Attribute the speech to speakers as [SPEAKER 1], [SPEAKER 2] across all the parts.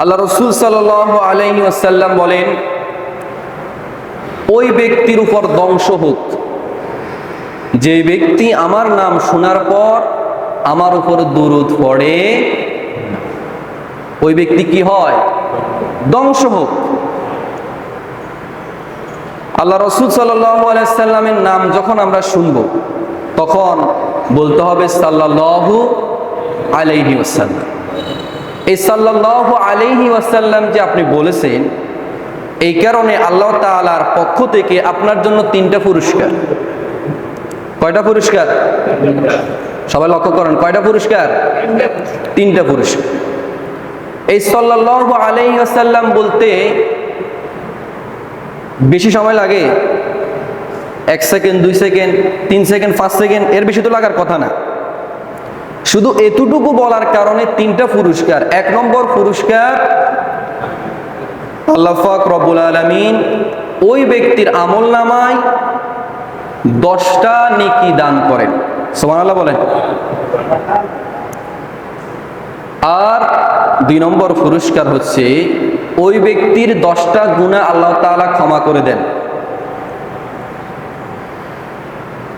[SPEAKER 1] আল্লাহ রসুল সাল আসাল্লাম বলেন, ওই ব্যক্তির উপর ধ্বংস হোক। যে ব্যক্তি আমার নাম শোনার পর আমার উপর দুরুদ পড়ে ওই ব্যক্তি কি হয়? ধ্বংস হোক। আল্লাহ রসুল সাল্লামের নাম যখন আমরা শুনব, তখন বলতে হবে সাল্লাহু আলাইহি এই সাল্লাহ আলাইহি ওয়াসাল্লাম যে আপনি বলেছেন, এই কারণে আল্লাহ তালার পক্ষ থেকে আপনার জন্য তিনটা পুরস্কার। কয়টা পুরস্কার? সবাই লক্ষ্য করেন, কয়টা পুরস্কার? তিনটা পুরস্কার। এই সাল্লাহ আলাইহি ওয়াসাল্লাম বলতে বেশি সময় লাগে, এক সেকেন্ড, দুই সেকেন্ড, তিন সেকেন্ড, পাঁচ সেকেন্ড, এর বেশি তো লাগার কথা না। শুধু এতটুকু বলার কারণে তিনটা পুরস্কার। এক নম্বর পুরস্কার আল্লাহাক রবুল আলমিন ওই ব্যক্তির আমল নামায় দশটা নেকি দান করেন। সোমান আল্লাহ বলেন। আর দুই নম্বর পুরস্কার হচ্ছে ওই ব্যক্তির দশটা গুণা আল্লাহ তালা ক্ষমা করে দেন।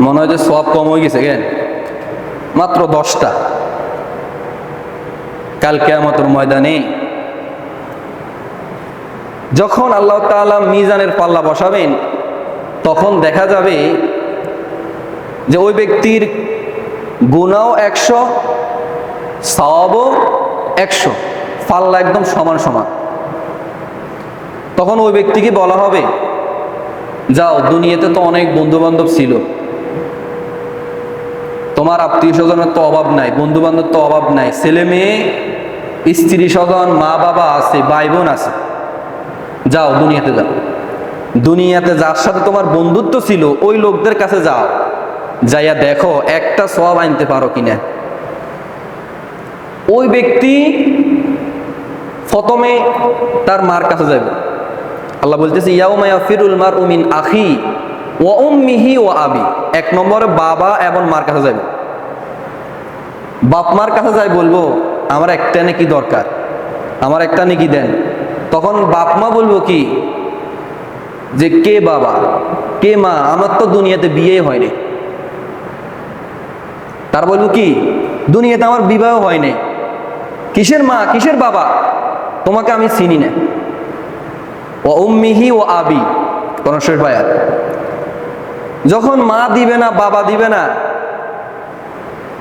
[SPEAKER 1] মনে হয় যে সব কম হয়ে গেছে, কেন? মাত্র দশটা। কাল কেয়ামতের ময়দানে যখন আল্লাহ তাআলা মিজানের পাল্লা বসাবেন, তখন দেখা যাবে যে ওই ব্যক্তির গুণাও একশো, সওয়াবও একশো, পাল্লা একদম সমান সমান। তখন ওই ব্যক্তিকে বলা হবে, যাও, দুনিয়াতে তো অনেক বন্ধু বান্ধব ছিল। তোমার আত্মীয় স্বজনের তো অভাব নাই বন্ধু বান্ধব তো অভাব নাই, ছেলে মেয়ে, স্ত্রী স্বজন, মা বাবা আছে, ভাই বোন আছে। যাও দুনিয়াতে যাও। দুনিয়াতে যার সাথে তোমার বন্ধুত্ব ছিল, ওই লোকদের কাছে যাও। যাইয়া দেখো, একটা সব আনতে পারো কিনা। ওই ব্যক্তি প্রথমে তার মার কাছে যাবে আল্লাহ বলতেছে ইয়াউমায়া ফিরুল মার উমিন আখি ও উম্মিহি ও আবি। এক নম্বরে বাবা এবং মার কাছে যাবে বাপ মার কাছে যাই বলব, আমার একটা নাকি দরকার, আমার একটা নাকি দেন। তখন বাপ মা বলব কি, যে কে বাবা, কে মা, আমার তো দুনিয়াতে বিয়ে হয়নি। তার বলব কি, দুনিয়াতে আমার বিবাহ হয়নি। কিসের মা, কিসের বাবা? তোমাকে আমি চিনি না। ও উম্মিহি ও আবি। কোন শেষ ভাইয়ার যখন মা দিবে না, বাবা দিবে না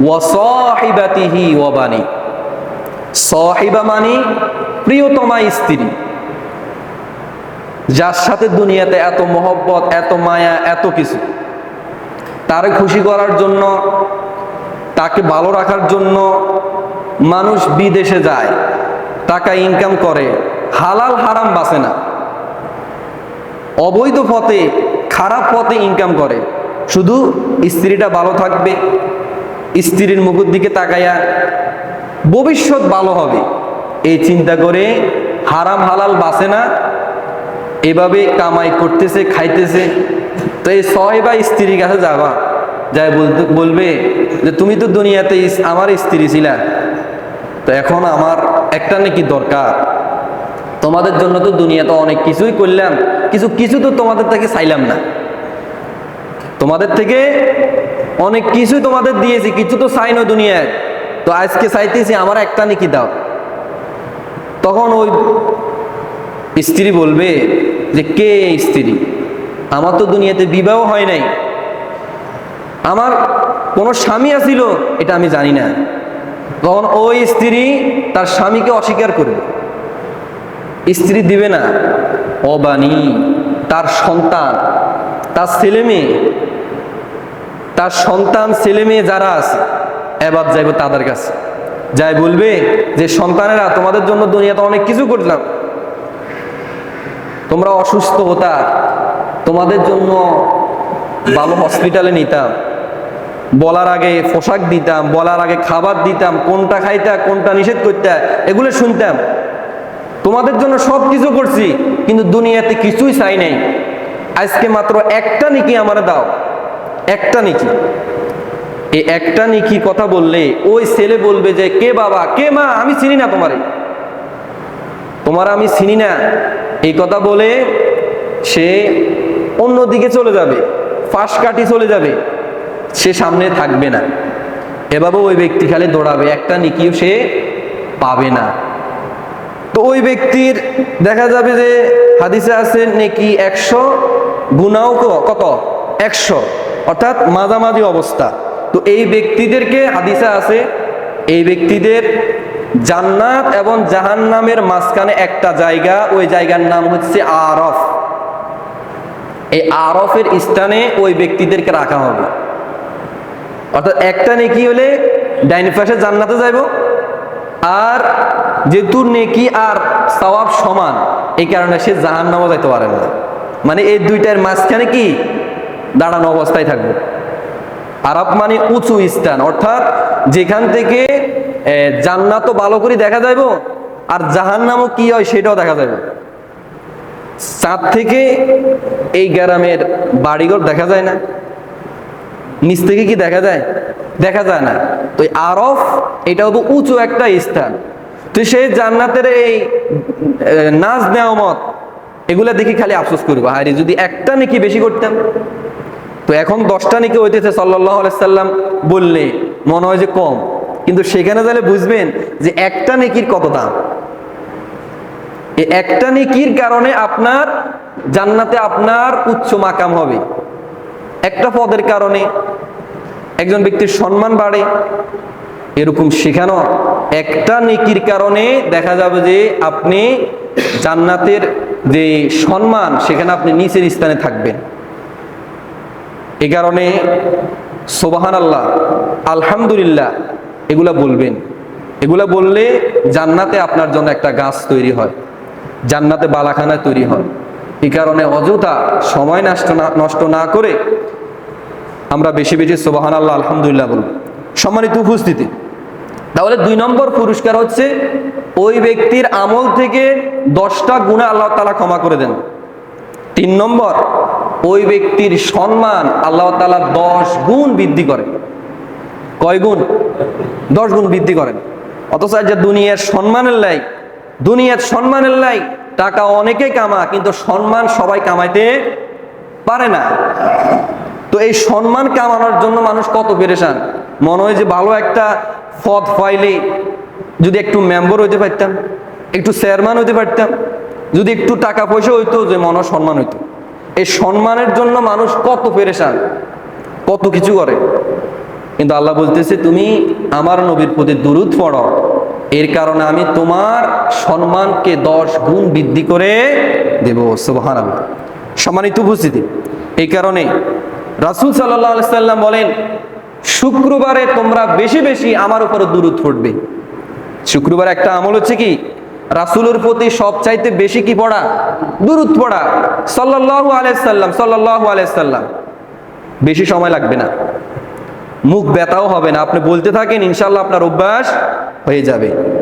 [SPEAKER 1] ওয়াসহিবাতিহি ওয়াবানি সহিবা মানি প্রিয়তমা স্ত্রী। যার সাথে দুনিয়াতে এত মহব্বত, এত মায়া, এত কিছু। তারে খুশি করার জন্য, তাকে ভালো রাখার জন্য মানুষ বিদেশে যায়। টাকা ইনকাম করে। হালাল, হারাম বাঁচে না। অবৈধ পথে, খারাপ পথে ইনকাম করে। শুধু স্ত্রীটা ভালো থাকবে স্ত্রীর মুখের দিকে তাকাইয়া ভবিষ্যৎ ভালো হবে। এই চিন্তা করে হারাম হালাল বাসে না, এভাবে কামাই করতেছে, খাইতেছে। তো এই ছয় বা স্ত্রীর কাছে যাবা যাই বলবে যে, তুমি তো দুনিয়াতে আমার স্ত্রী ছিলা। তো এখন আমার একটা নাকি দরকার। তোমাদের জন্য তো দুনিয়াতে অনেক কিছুই করলাম, কিছু কিছু তো তোমাদের থেকে চাইলাম না। তোমাদের থেকে অনেক কিছুই তোমাদের দিয়েছি, কিছু তো চাই না দুনিয়ায়। তো আজকে চাইতেছি আমার একটা নাকি দাও। তখন ওই স্ত্রী বলবে যে, কে স্ত্রী? আমার তো দুনিয়াতে বিবাহ হয় নাই। আমার কোনো স্বামী আছিল? এটা আমি জানি না। তখন ওই স্ত্রী তার স্বামীকে অস্বীকার করবে। স্ত্রী দিবে না। অবানি তার সন্তান, তার ছেলে মেয়ে তার সন্তান, ছেলে মেয়ে যারা আছে এবার যাইব তাদের কাছে। যাই বলবে যে, সন্তানেরা, তোমাদের জন্য দুনিয়াতে অনেক কিছু করলাম। তোমরা অসুস্থ হতা, তোমাদের জন্য ভালো হসপিটালে নিতাম। বলার আগে পোশাক দিতাম, বলার আগে খাবার দিতাম, কোনটা খাইতা, কোনটা নিষেধ করতে, এগুলো শুনতাম। তোমাদের জন্য সব কিছু করছি, কিন্তু দুনিয়াতে কিছুই চাই নাই। আজকে মাত্র একটা নিকি আমার দাও। একটা নিকি। এই একটা নিকি কথা বললে ওই ছেলে বলবে যে, কে বাবা? কে মা? আমি চিনি না তোমারে। তোমার আমি চিনি না। এই কথা বলে সে অন্যদিকে চলে যাবে। ফাঁস কাটি চলে যাবে। সে সামনে থাকবে না। এভাবে ওই ব্যক্তি খালি দৌড়াবে। একটা নিকিও সে পাবে না। তো ওই ব্যক্তির দেখা যাবে যে হাদিসে আছে নেকি একশো গুনাও ক- কত? একশো। অর্থাৎ মাঝামাঝি অবস্থা। তো এই ব্যক্তিদেরকে হাদিসে আছে, এই ব্যক্তিদের জান্নাত এবং জাহান্নামের মাঝখানে একটা জায়গা, ওই জায়গার নাম হচ্ছে আরফ। এই আরফের স্থানে ওই ব্যক্তিদেরকে রাখা হবে। অর্থাৎ একটা নেকি হলে ডাইন পাশে জান্নাতে যাইব, আর যেহেতু নেকি আর সওয়াব সমান, এই কারণে সে জাহান নামা যাইতে পারে না। মানে এই দুইটার মাঝখানে কি? দাঁড়ানো অবস্থায় থাকব। আরব মানে উঁচু স্থান অর্থাৎ যেখান থেকে এ, জান্নাতও ভালো করে দেখা যাইব আর জাহান নামও কি হয় সেটাও দেখা যাবে চাঁদ থেকে এই গ্রামের বাড়িঘর দেখা যায় না। নিচ থেকে কি দেখা যায়? দেখা যায় না। তো আরফ এটাও তো উঁচু একটা স্থান। তো সেই জান্নাতের এই নাচ নাজ নেয়ামত এগুলা দেখি খালি আফসোস করব। আরে যদি একটা নাকি বেশি করতাম। তো এখন দশটা নাকি হইতেছে সাল্লাহ সাল্লাম বললে, মনে হয় যে কম। কিন্তু সেখানে তাহলে বুঝবেন যে একটা নেকির কত দাম? একটা নেকির কারণে আপনার জান্নাতে আপনার উচ্চ মাকাম হবে। একটা পদের কারণে একজন ব্যক্তির সম্মান বাড়ে, এরকম শেখানো। একটা নেকির কারণে দেখা যাবে যে আপনি জান্নাতের যে সম্মান, সেখানে আপনি নিচের স্থানে থাকবেন। এ কারণে সোবাহান আল্লাহ আলহামদুলিল্লাহ, এগুলা বলবেন। এগুলা বললে জান্নাতে আপনার জন্য একটা গাছ তৈরি হয়, জান্নাতে বালাখানা তৈরি হয়। এই কারণে অযথা সময় নষ্ট না নষ্ট না করে আমরা বেশি বেশি সোবাহান আল্লাহ আলহামদুলিল্লাহ বলব। সম্মানিত উপস্থিতি, তাহলে দুই নম্বর পুরস্কার হচ্ছে ওই ব্যক্তির আমল থেকে দশটা গুণা আল্লাহ তালা ক্ষমা করে দেন। তিন নম্বর ওই ব্যক্তির সম্মান আল্লাহ তালা দশ গুণ বৃদ্ধি করে। কয় গুণ? দশ গুণ বৃদ্ধি করেন। অথচ যে দুনিয়ার সম্মানের লাই দুনিয়ার সম্মানের লাই টাকা অনেকে কামা কিন্তু সম্মান সবাই কামাইতে পারে না। তো এই সম্মান কামানোর জন্য মানুষ কত পেরেশান। মনে হয় যে ভালো একটা পদ পাইলে যদি একটু মেম্বার হইতে পারতাম, একটু চেয়ারম্যান হইতে পারতাম, যদি একটু টাকা পয়সা হইতো যে মন সম্মান হইতো। এই সম্মানের জন্য মানুষ কত পেরেশান, কত কিছু করে। কিন্তু আল্লাহ বলতেছে, তুমি আমার নবীর প্রতি দুরুদ পড়ো। এর কারণে আমি তোমার সম্মানকে দশ গুণ বৃদ্ধি করে দেব। সুবহান সম্মানিত উপস্থিতি। এই কারণে রাসুল সাল্লাহ সাল্লাম বলেন, শুক্রবারে তোমরা বেশি বেশি আমার উপরে দূরত পড়বে শুক্রবার একটা আমল হচ্ছে কি? রাসুলের প্রতি সবচাইতে বেশি কি পড়া? দূরত পড়া। সাল্লাহ আলাইসাল্লাম আলাইহি সাল্লাম। বেশি সময় লাগবে না। মুখ ব্যথাও হবে না। আপনি বলতে থাকেন ইনশাল্লাহ আপনার অভ্যাস হয়ে যাবে।